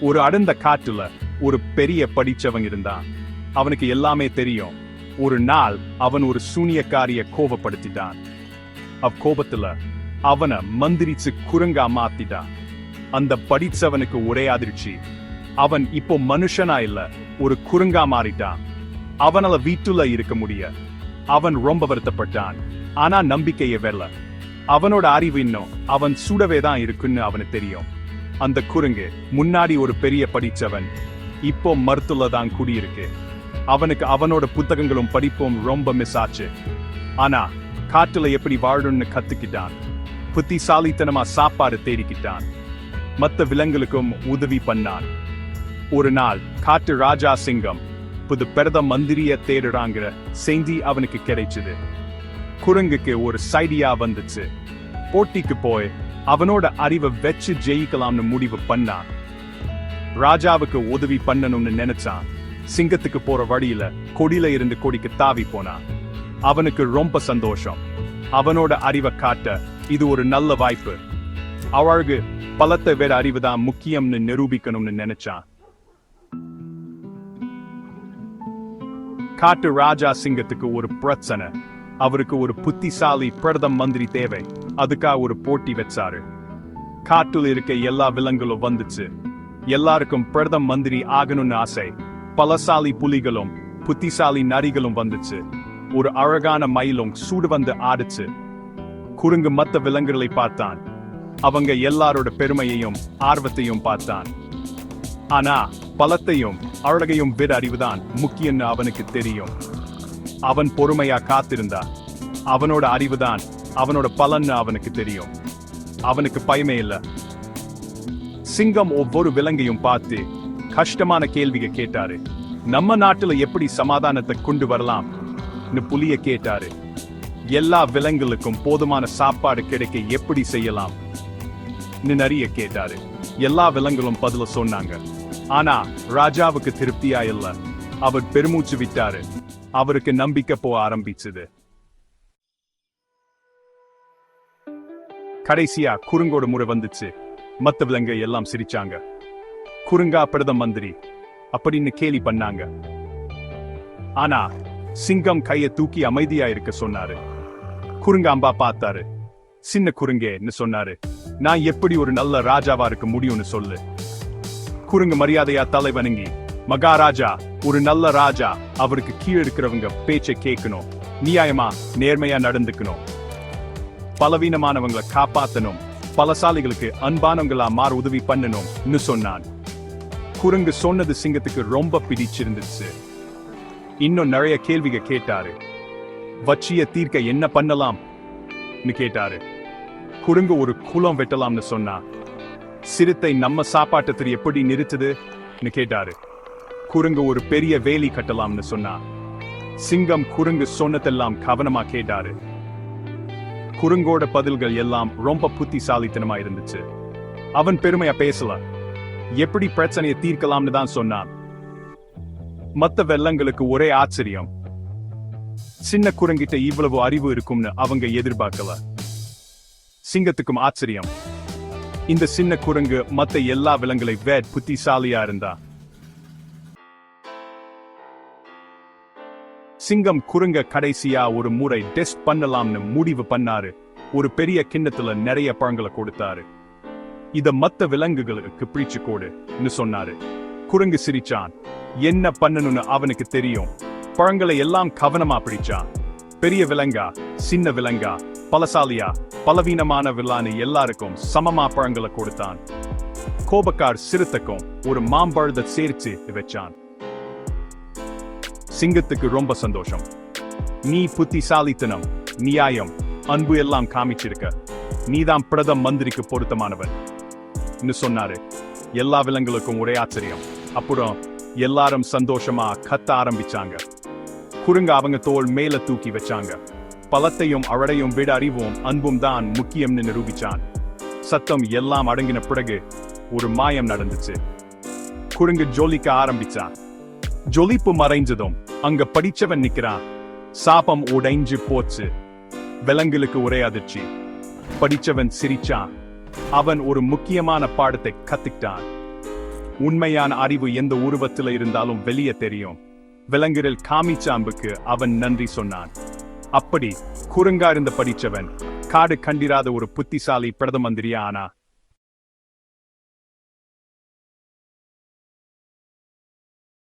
ஒரு அடர்ந்த காட்டுல ஒரு பெரிய படிச்சவன் இருந்தான். அவனுக்கு எல்லாமே தெரியும். ஒரு நாள் அவன் ஒரு சூனியக்காரிய கோபப்படுத்திட்டான். அவ் கோபத்துல அவனை மந்திரிச்சு குரங்கா மாத்திட்டான். அந்த படிச்சவனுக்கு ஒரே அதிர்ச்சி. அவன் இப்போ மனுஷனா இல்ல ஒரு குரங்கா மாறிட்டான். அவனால வீட்டுல இருக்க முடிய. அவன் ரொம்ப வருத்தப்பட்டான். ஆனா நம்பிக்கையை வெல்ல அவனோட அறிவு இன்னும் அவன் சுடவே தான் இருக்குன்னு அவனுக்கு தெரியும். அந்த குரங்கு முன்னாடி ஒரு பெரிய படிச்சவன். இப்போ மருத்துவ தான் குடியிருக்கு. அவனுக்கு அவனோட புத்தகங்களும் படிப்பும் ரொம்ப மிஸ் ஆச்சு. ஆனா காட்டுல எப்படி வாழணும்னு கத்துக்கிட்டான். புத்திசாலித்தனமா சாப்பாடு தேடிக்கிட்டான். மத்த விலங்குகளுக்கும் உதவி பண்ணான். ஒரு நாள் காட்டு ராஜா சிங்கம் புது பிரத மந்திரிய தேடுறாங்கிற செய்தி அவனுக்கு கிடைச்சது. குரங்குக்கு ஒரு சைடியா வந்துச்சு. போட்டிக்கு போய் அவனோட அறிவை வச்சு ஜெயிக்கலாம்னு முடிவு பண்ணான். ராஜாவுக்கு உதவி பண்ணணும்னு நினைச்சான். சிங்கத்துக்கு போற வழியில கொடியில இருந்து கொடிக்கு தாவி போனான். அவனுக்கு ரொம்ப சந்தோஷம். அவனோட அறிவை காட்ட இது ஒரு நல்ல வாய்ப்பு. அவளுக்கு பலத்தை விட அறிவுதான் முக்கியம்னு நிரூபிக்கணும்னு நினைச்சான். காட்டு ராஜா சிங்கத்துக்கு ஒரு பிரச்சனை. அவருக்கு ஒரு புத்திசாலி பிரதம மந்திரி தேவை. அதுக்காக ஒரு போட்டி வச்சாரு. காட்டுல இருக்க எல்லா விலங்குகளும் வந்துச்சு. எல்லாருக்கும் பிரதம மந்திரி ஆகணும்னு ஆசை. பலசாலி புலிகளும் புத்திசாலி நரிகளும் வந்துச்சு. ஒரு அழகான மயிலும் சூடு வந்து ஆடுச்சு. குறுங்கு மத்த விலங்குகளை பார்த்தான். அவங்க எல்லாரோட பெருமையையும் ஆர்வத்தையும் பார்த்தான். ஆனா பலத்தையும் அழகையும் விட அறிவுதான் முக்கியம்னு அவனுக்கு தெரியும். அவன் பொறுமையா காத்திருந்தா அவனோட அறிவுதான் அவனோட பலன்னு அவனுக்கு தெரியும். அவனுக்கு பயமே இல்ல. சிங்கம் ஒவ்வொரு விலங்கையும் பார்த்து கஷ்டமான கேள்வியை கேட்டாரு. நம்ம நாட்டுல எப்படி சமாதானத்தை கொண்டு வரலாம் புலிய கேட்டாரு. எல்லா விலங்குகளுக்கும் போதுமான சாப்பாடு கிடைக்க எப்படி செய்யலாம் நிறைய கேட்டாரு. எல்லா விலங்குகளும் பதில சொன்னாங்க. ஆனா ராஜாவுக்கு திருப்தியா இல்ல. அவர் பெருமூச்சு விட்டாரு. அவருக்கு நம்பிக்கை போக ஆரம்பிச்சது. கடைசியா குறுங்கோடு முறை வந்துச்சு. மத்த விலங்க எல்லாம் சிரிச்சாங்க. குறுங்கா பிரதம மந்திரி அப்படின்னு கேலி பண்ணாங்க. ஆனா சிங்கம் கைய தூக்கி அமைதியா இருக்க சொன்னாரு. குறுங்காம்பா பார்த்தாரு. சின்ன குறுங்கேன்னு சொன்னாரு. நான் எப்படி ஒரு நல்ல ராஜாவா இருக்க முடியும்னு சொல்லு. குறுங்கு மரியாதையா தலை வணங்கி மகாராஜா ஒரு நல்ல ராஜா அவருக்கு கீழே இருக்கிறவங்க பேச்சை கேட்கணும். நியாயமா நேர்மையா நடந்துக்கணும். பலவீனமானவங்களை காப்பாத்தணும். பலசாலிகளுக்கு அன்பானவங்களா மாற உதவி பண்ணணும்னு சொன்னான். குரங்கு சொன்னது சிங்கத்துக்கு ரொம்ப பிடிச்சிருந்துச்சு. இன்னும் நிறைய கேள்விக கேட்டாரு. வச்சிய தீர்க்க என்ன பண்ணலாம்? கேட்டாரு. குரங்கு ஒரு குளம் வெட்டலாம்னு சொன்னா. சிறுத்தை நம்ம சாப்பாட்டத்தில் எப்படி நிறுத்துதுன்னு கேட்டாரு. குரங்கு ஒரு பெரிய வேலி கட்டலாம்னு சொன்னா. சிங்கம் குரங்கு சொன்னதெல்லாம் கவனமா கேட்டாரு. குறுங்கோட பதில்கள் எல்லாம் ரொம்ப புத்திசாலித்தனமா இருந்துச்சு. அவன் பெருமையா பேசல. எப்படி பிரச்சனையை தீர்க்கலாம்னு தான் சொன்னான். மத்த வெள்ளங்களுக்கு ஒரே ஆச்சரியம். சின்ன குரங்கிட்ட இவ்வளவு அறிவு இருக்கும்னு அவங்க எதிர்பார்க்கல. சிங்கத்துக்கும் ஆச்சரியம். இந்த சின்ன குரங்கு மத்த எல்லா விலங்குகளை வேட் புத்திசாலியா இருந்தா சிங்கம் குறுங்க கடைசியா ஒரு முறை டெஸ்ட் பண்ணலாம்னு முடிவு பண்ணாரு. ஒரு பெரிய கிண்ணத்துல நிறைய பழங்களை கொடுத்தாரு. இத மத்த விலங்குகளுக்கு பிரிச்சு கொடுன்னு சொன்னாரு. குரங்கு சிரிச்சான். என்ன பண்ணணும்னு அவனுக்கு தெரியும். பழங்களை எல்லாம் கவனமா பிடிச்சான். பெரிய விலங்கா சின்ன விலங்கா பலசாலியா பலவீனமான வில்லான்னு எல்லாருக்கும் சமமா பழங்களை கொடுத்தான். கோபக்கார் சிறுத்தைக்கும் ஒரு மாம்பழத்தை சேர்த்து வச்சான். சிங்கத்துக்கு ரொம்ப சந்தோஷம். நீ புத்திசாலித்தனம் நியாயம் அன்பு எல்லாம் காமிச்சிருக்க. நீதான் பிரதம மந்திரிக்கு பொருத்தமானவன். சொன்னாரு. எல்லா விலங்குகளுக்கும் ஒரே ஆச்சரியம். அப்புறம் எல்லாரும் சந்தோஷமா கத்த ஆரம்பிச்சாங்க. குறுங்க அவங்க தோல் மேல தூக்கி வச்சாங்க. பலத்தையும் அழடையும் விட அறிவும் அன்பும் தான் முக்கியம்னு நிரூபிச்சான். சத்தம் எல்லாம் அடங்கின பிறகு ஒரு மாயம் நடந்துச்சு. குறுங்கு ஜோலிக்க ஆரம்பிச்சான். ஜொலிப்பு மறைஞ்சதும் அங்க படிச்சவன் நிக்கிறான். சாபம் உடைஞ்சு போச்சு. விலங்குகளுக்கு ஒரே அதிர்ச்சி. படிச்சவன் சிரிச்சான். அவன் ஒரு முக்கியமான பாடத்தை கத்துக்கிட்டான். உண்மையான அறிவு எந்த உருவத்தில் இருந்தாலும் வெளியே தெரியும். விலங்குகள் காமிச்சாம்புக்கு அவன் நன்றி சொன்னான். அப்படி குறுங்கா இருந்த படிச்சவன் காடு கண்டிராத ஒரு புத்திசாலி பிரதம மந்திரியா ஆனா